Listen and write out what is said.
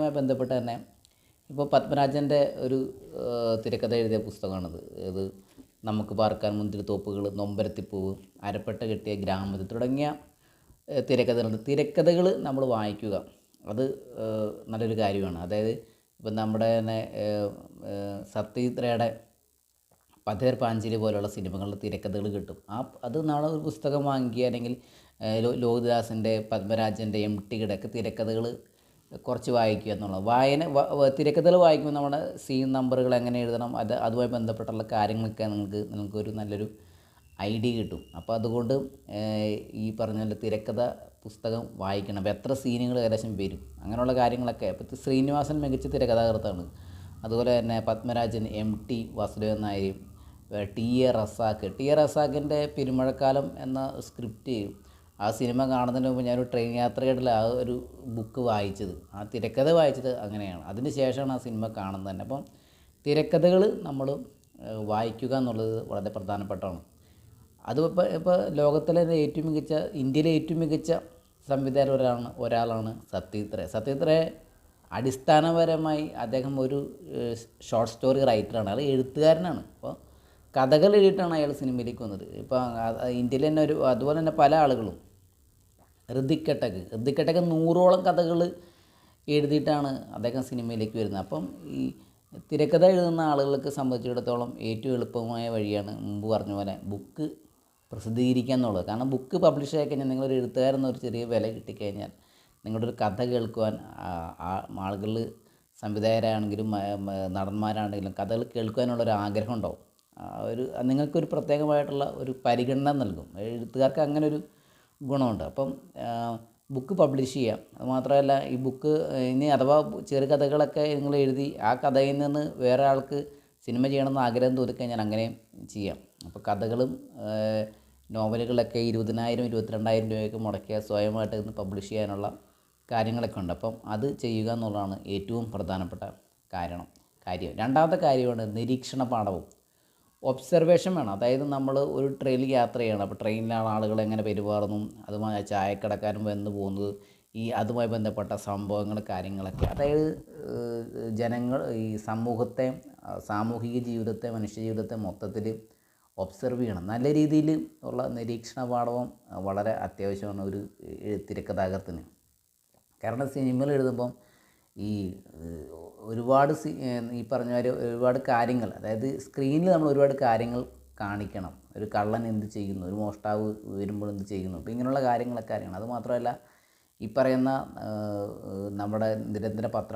മായി ബന്ധപ്പെട്ട് തന്നെ ഇപ്പോൾ പത്മരാജന്റെ ഒരു തിരക്കഥ എഴുതിയ പുസ്തകമാണത്. ഇത് നമുക്ക് പാർക്കാൻ മുന്തിരിത്തോപ്പുകൾ നൊമ്പരത്തിപ്പൂവ് അരപ്പെട്ട കെട്ടിയ ഗ്രാമത്തിൽ തുടങ്ങിയ തിരക്കഥകളുണ്ട്. തിരക്കഥകൾ നമ്മൾ വായിക്കുക. അത് നല്ലൊരു കാര്യമാണ്. അതായത് ഇപ്പം നമ്മുടെ തന്നെ സത്യജിത്രയുടെ പതേർ പാഞ്ചിലി പോലുള്ള സിനിമകളുടെ തിരക്കഥകൾ കിട്ടും. ആ അത് നാളെ ഒരു പുസ്തകം വാങ്ങിക്കുക അല്ലെങ്കിൽ ഏഹ്, ലോ- ലോകദാസിന്റെ പത്മരാജന്റെ എം ടിയുടെ ഒക്കെ തിരക്കഥകൾ കുറച്ച് വായിക്കുക എന്നുള്ളത്. വായന തിരക്കഥകൾ വായിക്കുമ്പോൾ നമ്മുടെ സീൻ നമ്പറുകൾ എങ്ങനെ എഴുതണം അത് അതുമായി ബന്ധപ്പെട്ടുള്ള കാര്യങ്ങളൊക്കെ നിങ്ങൾക്ക് നിങ്ങൾക്കൊരു നല്ലൊരു ഐഡിയ കിട്ടും. അപ്പോൾ അതുകൊണ്ട് ഈ പറഞ്ഞ പോലെ തിരക്കഥ പുസ്തകം വായിക്കണം. അപ്പോൾ എത്ര സീനുകൾ ഏകദേശം വരും? അങ്ങനെയുള്ള കാര്യങ്ങളൊക്കെ. അപ്പോൾ ശ്രീനിവാസൻ മികച്ച തിരക്കഥാകൃത്താണ്. അതുപോലെ തന്നെ പത്മരാജൻ എം ടി വാസുദേവൻ നായരും T A Razak. T A റസാക്കിന്റെ Perumazhakkalam എന്ന സ്ക്രിപ്റ്റ് ആ സിനിമ കാണുന്നതിന് മുമ്പ് ഞാനൊരു ട്രെയിൻ യാത്രയുടെ ആ ഒരു ബുക്ക് വായിച്ചത്. ആ തിരക്കഥ വായിച്ചത് അങ്ങനെയാണ്. അതിന് ശേഷമാണ് ആ സിനിമ കാണുന്നത് തന്നെ. അപ്പം തിരക്കഥകൾ നമ്മൾ വായിക്കുക എന്നുള്ളത് വളരെ പ്രധാനപ്പെട്ടതാണ്. അത് ഇപ്പോൾ ഇപ്പോൾ ലോകത്തിലെ ഏറ്റവും മികച്ച ഇന്ത്യയിലെ ഏറ്റവും മികച്ച സംവിധായകർ ഒരാളാണ് ഒരാളാണ് സത്യജിത് റേ. അടിസ്ഥാനപരമായി അദ്ദേഹം ഒരു ഷോർട്ട് സ്റ്റോറി റൈറ്ററാണ്. അയാൾ എഴുത്തുകാരനാണ്. അപ്പോൾ കഥകൾ എഴുതിയിട്ടാണ് അയാൾ സിനിമയിലേക്ക് വന്നത്. ഇപ്പോൾ ഇന്ത്യയിൽ തന്നെ ഒരു അതുപോലെ തന്നെ പല ആളുകളും ഋതിക് കട്ടക് ഋതിക് കട്ടക് നൂറോളം കഥകൾ എഴുതിയിട്ടാണ് അദ്ദേഹം സിനിമയിലേക്ക് വരുന്നത്. അപ്പം ഈ തിരക്കഥ എഴുതുന്ന ആളുകൾക്ക് സംബന്ധിച്ചിടത്തോളം ഏറ്റവും എളുപ്പമായ വഴിയാണ് മുമ്പ് പറഞ്ഞ പോലെ ബുക്ക് പ്രസിദ്ധീകരിക്കുക എന്നുള്ളത്. കാരണം ബുക്ക് പബ്ലിഷ് ആയി കഴിഞ്ഞാൽ നിങ്ങളൊരു എഴുത്തുകാരെന്നൊരു ചെറിയ വില കിട്ടിക്കഴിഞ്ഞാൽ നിങ്ങളുടെ ഒരു കഥ കേൾക്കുവാൻ ആളുകൾ സംവിധായകരാണെങ്കിലും നടന്മാരാണെങ്കിലും കഥകൾ കേൾക്കുവാനുള്ളൊരു ആഗ്രഹം ഉണ്ടാവും. ഒരു നിങ്ങൾക്കൊരു പ്രത്യേകമായിട്ടുള്ള ഒരു പരിഗണന നൽകും. എഴുത്തുകാർക്ക് അങ്ങനെ ഒരു ഗുണമുണ്ട്. അപ്പം ബുക്ക് പബ്ലിഷ് ചെയ്യാം. അത് മാത്രമല്ല ഈ ബുക്ക് ഇനി അഥവാ ചെറുകഥകളൊക്കെ നിങ്ങൾ എഴുതി ആ കഥയിൽ നിന്ന് വേറെ ആൾക്ക് സിനിമ ചെയ്യണമെന്ന് ആഗ്രഹം തോന്നിക്കഴിഞ്ഞാൽ അങ്ങനെയും ചെയ്യാം. അപ്പോൾ കഥകളും നോവലുകളൊക്കെ ഇരുപതിനായിരം ഇരുപത്തിരണ്ടായിരം രൂപയൊക്കെ മുടക്കിയ സ്വയമായിട്ട് ഇന്ന് പബ്ലിഷ് ചെയ്യാനുള്ള കാര്യങ്ങളൊക്കെ ഉണ്ട്. അപ്പം അത് ചെയ്യുക എന്നുള്ളതാണ് ഏറ്റവും പ്രധാനപ്പെട്ട കാരണം കാര്യം. രണ്ടാമത്തെ കാര്യമാണ് നിരീക്ഷണ പാഠവും. ഒബ്സർവേഷൻ വേണം. അതായത് നമ്മൾ ഒരു ട്രെയിനിൽ യാത്ര ചെയ്യണം. അപ്പോൾ ട്രെയിനിലാണ് ആളുകൾ എങ്ങനെ പെരുമാറുന്നു അതുമായി ചായക്കടക്കാരൻ വന്ന് പോകുന്നത് ഈ അതുമായി ബന്ധപ്പെട്ട സംഭവങ്ങൾ കാര്യങ്ങളൊക്കെ. അതായത് ജനങ്ങൾ ഈ സമൂഹത്തെ സാമൂഹിക ജീവിതത്തെ മനുഷ്യ ജീവിതത്തെ മൊത്തത്തിൽ ഒബ്സർവ് ചെയ്യണം. നല്ല രീതിയിൽ ഉള്ള നിരീക്ഷണ പാഠവും വളരെ അത്യാവശ്യമാണ് ഒരു തിരക്കഥാകത്തിന് കാരണം സിനിമകൾ എഴുതുമ്പം ഈ ഒരുപാട് ഈ പറഞ്ഞ ഒരുപാട് കാര്യങ്ങൾ അതായത് സ്ക്രീനിൽ നമ്മൾ ഒരുപാട് കാര്യങ്ങൾ കാണിക്കണം. ഒരു കള്ളൻ എന്ത് ചെയ്യുന്നു? ഒരു മോഷ്ടാവ് വരുമ്പോൾ എന്ത് ചെയ്യുന്നു? അപ്പോൾ ഇങ്ങനെയുള്ള കാര്യങ്ങളൊക്കെ അറിയണം. അതുമാത്രമല്ല ഈ പറയുന്ന നമ്മുടെ നിരന്തര പത്രം